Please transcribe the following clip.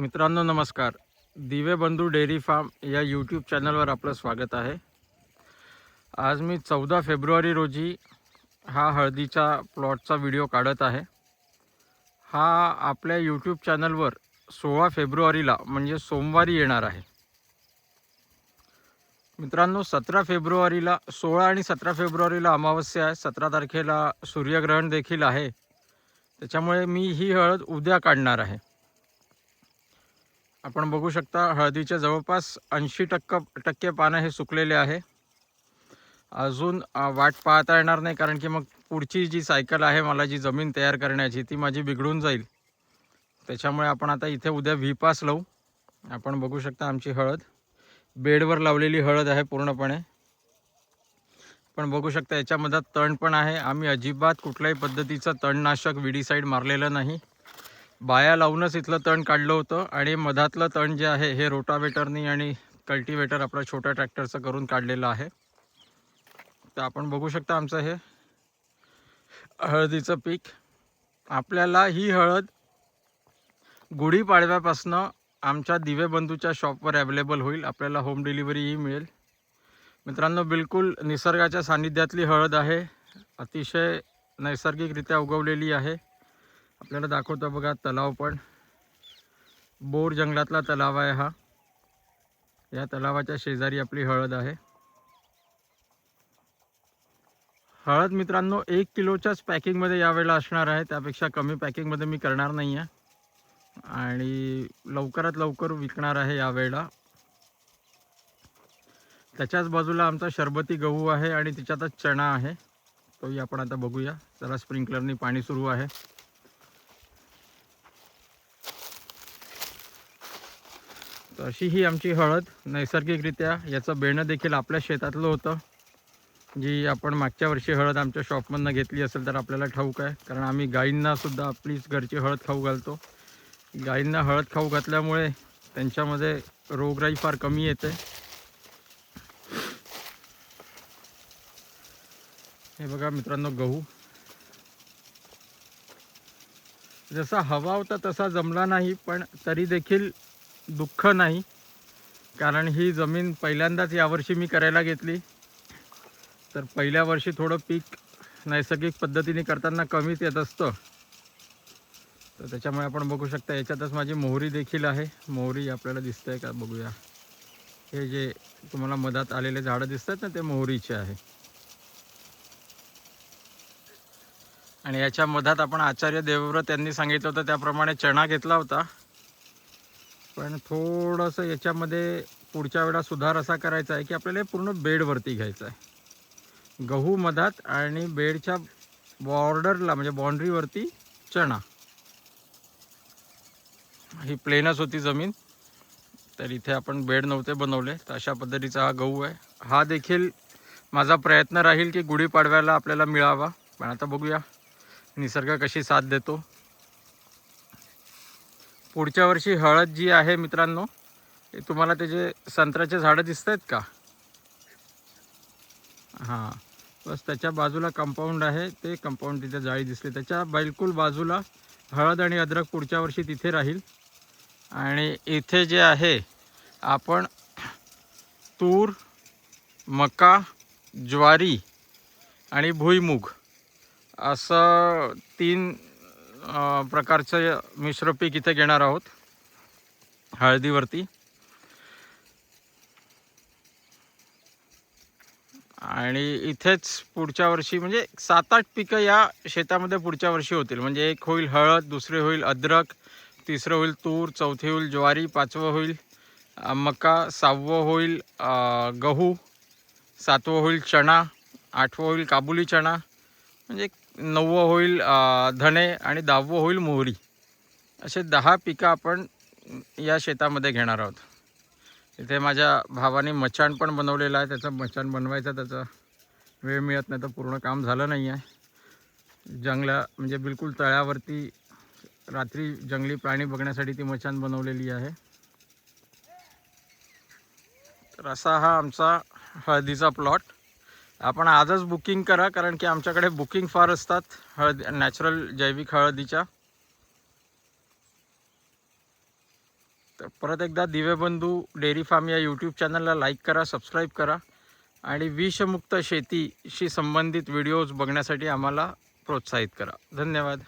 मित्रांनो नमस्कार. दिवे बंधू डेअरी फार्म या यूट्यूब चॅनलवर आपलं स्वागत आहे. आज मी चौदा फेब्रुवारी रोजी हा हळदीच्या प्लॉटचा व्हिडिओ काढत आहे. हा आपल्या यूट्यूब चॅनलवर सोळा फेब्रुवारीला म्हणजे सोमवारी येणार आहे. मित्रांनो सतरा फेब्रुवारीला सोळा आणि सतरा फेब्रुवारीला अमावस्या आहे. सतरा तारखेला सूर्यग्रहण देखील आहे. त्याच्यामुळे मी ही हळद उद्या काढणार आहे. आपण बघू शकता हळदीच्या जवळपास ऐंशी टक्क टक्के पानं हे सुकलेले आहे. अजून वाट पाहता येणार नाही कारण की मग पुढची जी सायकल आहे मला जी जमीन तयार करण्याची ती माझी बिघडून जाईल. त्याच्यामुळे आपण आता इथे उद्या व्ही पास लावू. आपण बघू शकता आमची हळद. बेडवर लावलेली हळद आहे पूर्णपणे. पण बघू शकता याच्यामध्ये तण पण आहे. आम्ही अजिबात कुठल्याही पद्धतीचं तणनाशक विडीसाईड मारलेलं नाही. बाया लावूनच इथलं तण काढलं होतं आणि मधातलं तण जे आहे हे रोटावेटरनी आणि कल्टिवेटर आपल्या छोट्या ट्रॅक्टरचं करून काढलेलं आहे. तर आपण बघू शकता आमचं हे हळदीचं पीक. आपल्याला ही हळद गुढीपाडव्यापासनं आमच्या दिवे बंधूच्या शॉपवर अवेलेबल होईल. आपल्याला होम डिलिव्हरीही मिळेल. मित्रांनो बिलकुल निसर्गाच्या सानिध्यातली हळद आहे. अतिशय नैसर्गिकरित्या उगवलेली आहे. आपल्याला दाखवतो बघा तलाव पण. बोर जंगलातला तलाव आहे हा. या तलावाच्या शेजारी आपली हळद आहे. हळद मित्रांनो एक किलोच्याच पॅकिंगमध्ये यावेळेला असणार आहे. त्यापेक्षा कमी पॅकिंगमध्ये मी करणार नाही आहे आणि लवकरात लवकर विकणार आहे यावेळेला त्याच्याच बाजूला आमचा शरबती गहू आहे आणि तिच्यातच चणा आहे. तोही आपण आता बघूया. त्याला स्प्रिंकलरनी पाणी सुरू आहे. तर अशी ही आमची हळद नैसर्गिकरित्या याचं बेणं देखील आपल्या शेतातलं होतं. जी आपण मागच्या वर्षी हळद आमच्या शॉपमधनं घेतली असेल तर आपल्याला ठाऊक आहे. कारण आम्ही गायींनासुद्धा आपलीच घरची हळद खाऊ घालतो. गाईंना हळद खाऊ घातल्यामुळे त्यांच्यामध्ये रोगराई फार कमी येते. हे बघा मित्रांनो गहू. जसा हवा होता तसा जमला नाही पण तरी देखील दुःख नाही. कारण ही जमीन पहिल्यांदाच यावर्षी मी करायला घेतली. तर पहिल्या वर्षी थोडं पीक नैसर्गिक पद्धतीने करताना कमीच येत असतं. तर त्याच्यामुळे आपण बघू शकता याच्यातच माझी मोहरी देखील आहे. मोहरी आपल्याला दिसतंय का बघूया. हे जे तुम्हाला मधात आलेले झाडं दिसतात ना ते मोहरीचे आहे. आणि याच्या मधात आपण आचार्य देवव्रत यांनी सांगितलं होतं त्याप्रमाणे चणा घेतला होता. पण थोडंसं याच्यामध्ये पुढच्या वेळा सुधार असा करायचा आहे की आपल्याला पूर्ण बेडवरती घ्यायचं आहे. गहू मधात आणि बेडच्या बॉर्डरला म्हणजे बाउंड्रीवरती चणा. ही प्लेनच होती जमीन. तर इथे आपण बेड नव्हते बनवले तर अशा पद्धतीचा हा गहू आहे. हा देखील माझा प्रयत्न राहील की गुढीपाडव्याला आपल्याला मिळावा. पण आता बघूया निसर्ग कशी साथ देतो. पुढच्या वर्षी हळद जी आहे मित्रांनो तुम्हाला त्याचे संत्र्याचे झाडं दिसत आहेत का? हां. बस त्याच्या बाजूला कंपाऊंड आहे ते कंपाऊंड तिथे जाळी दिसली. त्याच्या बिलकुल बाजूला हळद आणि अद्रक पुढच्या वर्षी तिथे राहील. आणि इथे जे आहे आपण तूर मका ज्वारी आणि भुईमूग असं तीन प्रकारचं मिश्र पीक इथे घेणार आहोत. हळदीवरती. आणि इथेच पुढच्या वर्षी म्हणजे सात आठ पिकं या शेतामध्ये पुढच्या वर्षी होतील. म्हणजे एक होईल हळद दुसरे होईल अद्रक तिसरं होईल तूर चौथे होईल ज्वारी पाचवं होईल मका सहावं होईल गहू सातवं होईल चणा आठवं होईल काबुली चणा म्हणजे नववं होईल धणे आणि दहावं होईल मोहरी. असे दहा पिकं आपण या शेतामध्ये घेणार आहोत. इथे माझ्या भावाने मचाण पण बनवलेलं आहे. त्याचं मचाण बनवायचं त्याचा वेळ मिळत नाही तर पूर्ण काम झालं नाही आहे. जंगला म्हणजे बिलकुल तळ्यावरती रात्री जंगली प्राणी बघण्यासाठी ती मचाण बनवलेली आहे. तर असा हा आमचा हळदीचा प्लॉट. आपण आजच बुकिंग करा कारण की आमच्याकडे बुकिंग फार असतात. हळद नॅचरल जैविक हळदीच्या. तर परत एकदा दिव्यबंधू डेअरी फार्म या यूट्यूब चॅनलला लाईक करा सबस्क्राईब करा. आणि विषमुक्त शेतीशी संबंधित व्हिडिओज बघण्यासाठी आम्हाला प्रोत्साहित करा. धन्यवाद.